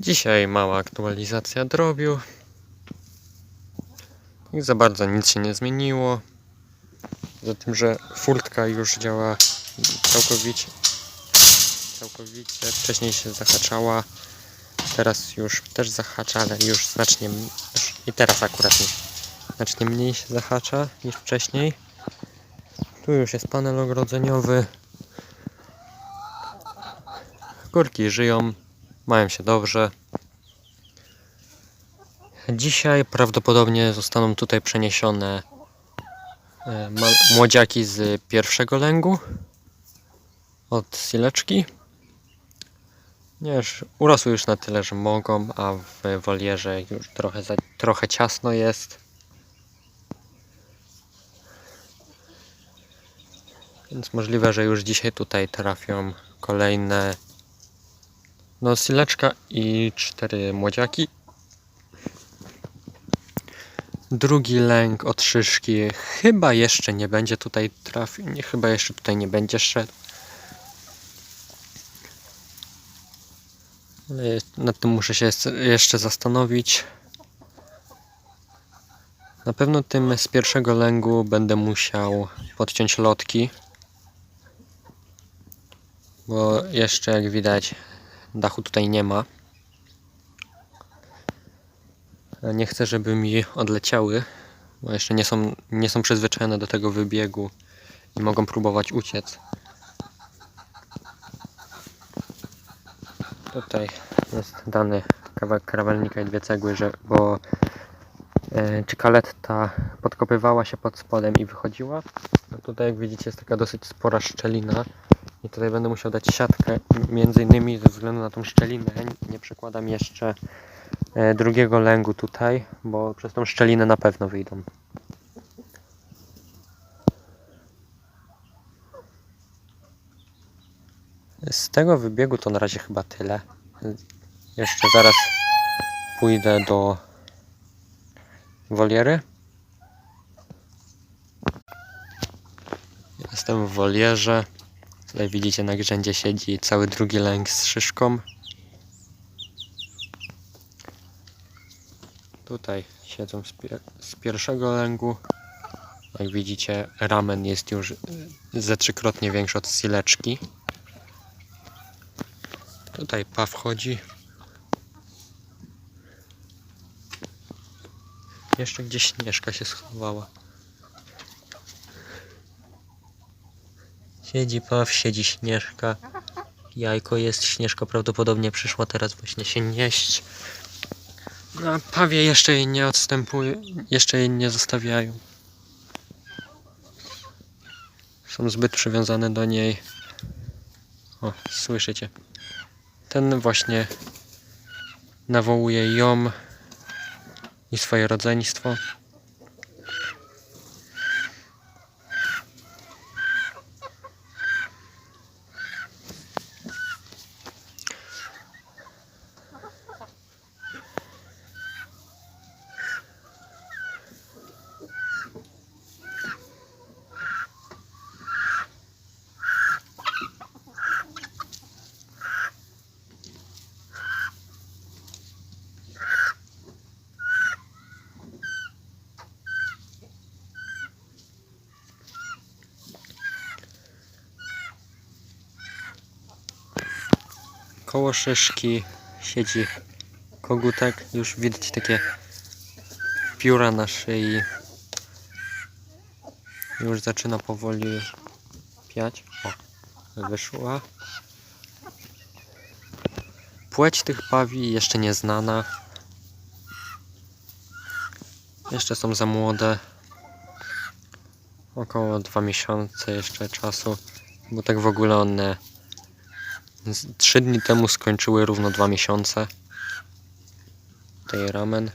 Dzisiaj mała aktualizacja drobiu. I za bardzo nic się nie zmieniło. Za tym, że furtka już działa całkowicie. Całkowicie. Wcześniej się zahaczała. Teraz już też zahacza, ale już znacznie. już- I teraz akurat nie. Znacznie mniej się zahacza niż wcześniej. Tu już jest panel ogrodzeniowy. Kurki żyją, mają się dobrze. Dzisiaj prawdopodobnie zostaną tutaj przeniesione e, młodziaki z pierwszego lęgu od sileczki. Nie, urosły już na tyle, że mogą, a w wolierze już trochę, za, trochę ciasno jest. Więc możliwe, że już dzisiaj tutaj trafią kolejne no sileczka i cztery młodziaki. Drugi lęk od szyszki chyba jeszcze nie będzie tutaj trafił, nie, chyba jeszcze tutaj nie będzie szedł. Nad tym muszę się jeszcze zastanowić. Na pewno tym z pierwszego lęgu będę musiał podciąć lotki. Bo jeszcze jak widać dachu tutaj nie ma. Nie chcę, żeby mi odleciały, bo jeszcze nie są, nie są przyzwyczajone do tego wybiegu i mogą próbować uciec. Tutaj jest dany kawałek krawężnika i dwie cegły, że, bo e, czy kaletta podkopywała się pod spodem i wychodziła. No tutaj jak widzicie jest taka dosyć spora szczelina i tutaj będę musiał dać siatkę między innymi ze względu na tą szczelinę nie przekładam jeszcze e, drugiego lęgu tutaj, bo przez tą szczelinę na pewno wyjdą. Z tego wybiegu to na razie chyba tyle. Jeszcze zaraz pójdę do woliery. Jestem w wolierze. Tutaj widzicie na grzędzie siedzi cały drugi lęk z szyszką. Tutaj siedzą z, pier z pierwszego lęgu. Jak widzicie, ramen jest już y, ze trzykrotnie większy od sileczki. Tutaj pa wchodzi. Jeszcze gdzieś śnieżka się schowała. Siedzi paw, siedzi śnieżka. Jajko jest, śnieżka prawdopodobnie przyszła teraz właśnie się nieść. No, pawie jeszcze jej nie odstępują, jeszcze jej nie zostawiają. Są zbyt przywiązane do niej. O, słyszycie. Ten właśnie nawołuje ją i swoje rodzeństwo. Koło szyszki siedzi kogutek. Już widać takie pióra na szyi. Już zaczyna powoli piać. O, wyszła. Płeć tych pawi jeszcze nie znana. Jeszcze są za młode. Około dwa miesiące jeszcze czasu. Bo tak w ogóle one Trzy dni temu skończyły równo dwa miesiące. Tutaj ramen.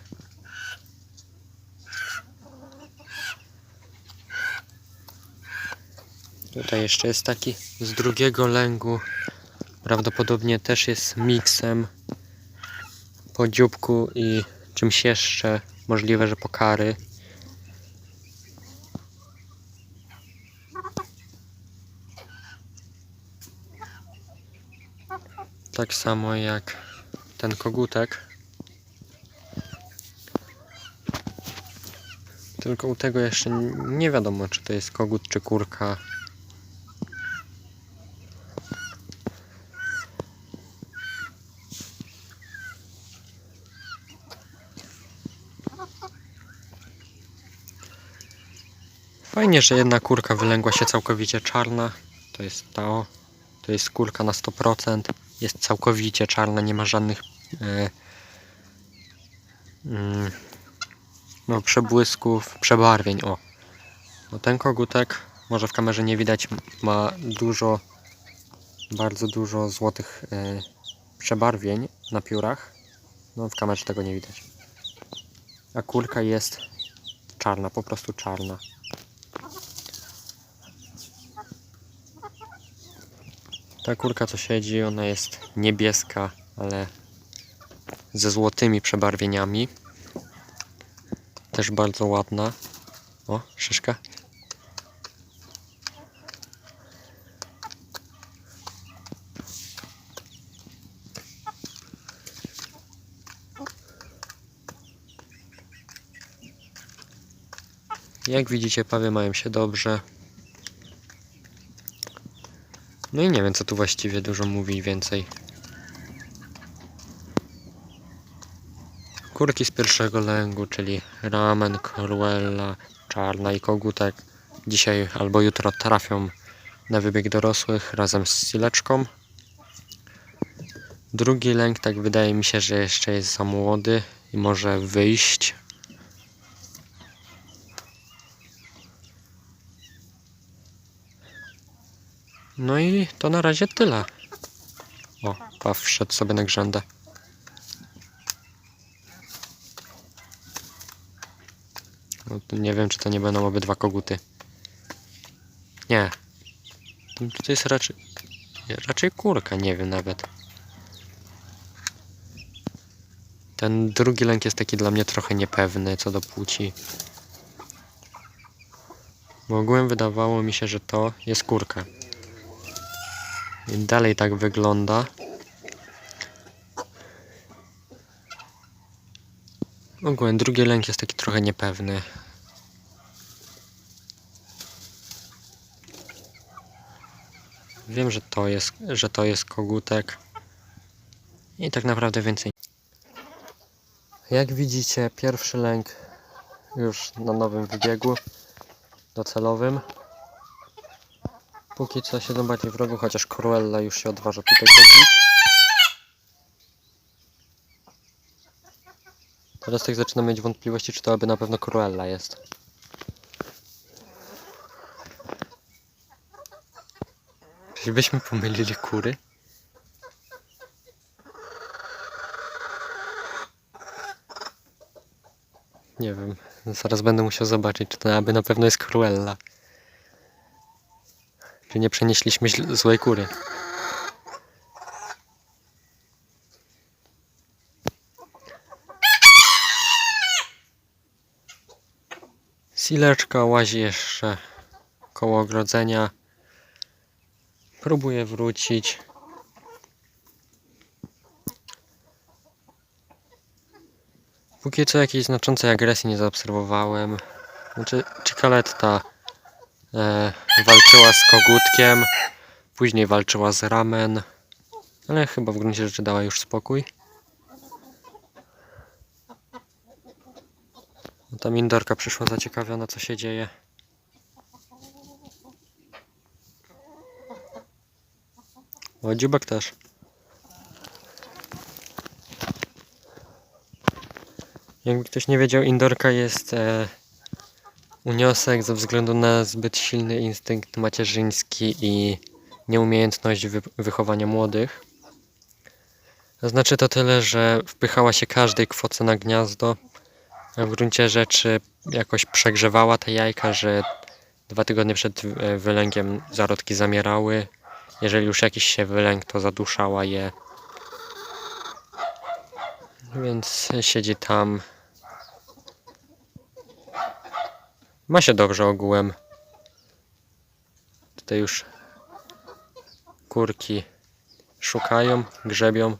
Tutaj jeszcze jest taki z drugiego lęgu. Prawdopodobnie też jest miksem po dzióbku i czymś jeszcze. Możliwe, że pokary. Tak samo jak ten kogutek. Tylko u tego jeszcze nie wiadomo, czy to jest kogut, czy kurka. Fajnie, że jedna kurka wylęgła się całkowicie czarna. To jest to. To jest kurka na 100%. Jest całkowicie czarna, nie ma żadnych e, mm, no, przebłysków, przebarwień. O. No, ten kogutek, może w kamerze nie widać, ma dużo, bardzo dużo złotych e, przebarwień na piórach. No w kamerze tego nie widać. A kurka jest czarna, po prostu czarna. Ta kurka co siedzi, ona jest niebieska, ale ze złotymi przebarwieniami. Też bardzo ładna. O, szyszka. Jak widzicie, pawy mają się dobrze. No i nie wiem, co tu właściwie dużo mówi więcej. Kurki z pierwszego lęgu, czyli ramen, cruella, czarna i kogutek. Dzisiaj albo jutro trafią na wybieg dorosłych razem z sileczką. Drugi lęk, tak wydaje mi się, że jeszcze jest za młody i może wyjść. No i to na razie tyle. O, Paw wszedł sobie na grzędę. No, nie wiem, czy to nie będą obydwa koguty. Nie. To jest raczej... Raczej kurka, nie wiem nawet. Ten drugi lęk jest taki dla mnie trochę niepewny co do płci. Bo ogółem wydawało mi się, że to jest kurka. I dalej tak wygląda. Ogólnie drugi lęk jest taki trochę niepewny. Wiem, że to jest, że to jest kogutek. I tak naprawdę więcej. Jak widzicie, pierwszy lęk już na nowym wybiegu docelowym. Póki co siedzą bardziej w rogu, chociaż Cruella już się odważa tutaj chodzić. Teraz tak zaczynam mieć wątpliwości, czy to aby na pewno Cruella jest. Czyżbyśmy pomylili kury? Nie wiem. Zaraz będę musiał zobaczyć, czy to aby na pewno jest Cruella. Czy nie przenieśliśmy złej kury? Sileczka łazi jeszcze koło ogrodzenia. Próbuje wrócić. Póki co jakiejś znaczącej agresji nie zaobserwowałem. Znaczy, Cikaletta e, walczyła z kogutkiem, później walczyła z ramen, ale chyba w gruncie rzeczy dała już spokój. No, Tam Indorka przyszła zaciekawiona co się dzieje. O, dziubek też. Jakby ktoś nie wiedział, Indorka jest e, uniosek ze względu na zbyt silny instynkt macierzyński i nieumiejętność wy wychowania młodych. Znaczy to tyle, że wpychała się każdej kwoce na gniazdo, w gruncie rzeczy jakoś przegrzewała te jajka, że dwa tygodnie przed e, wylęgiem zarodki zamierały. Jeżeli już jakiś się wylęgł, to zaduszała je. Więc siedzi tam. Ma się dobrze ogółem. Tutaj już kurki szukają, grzebią.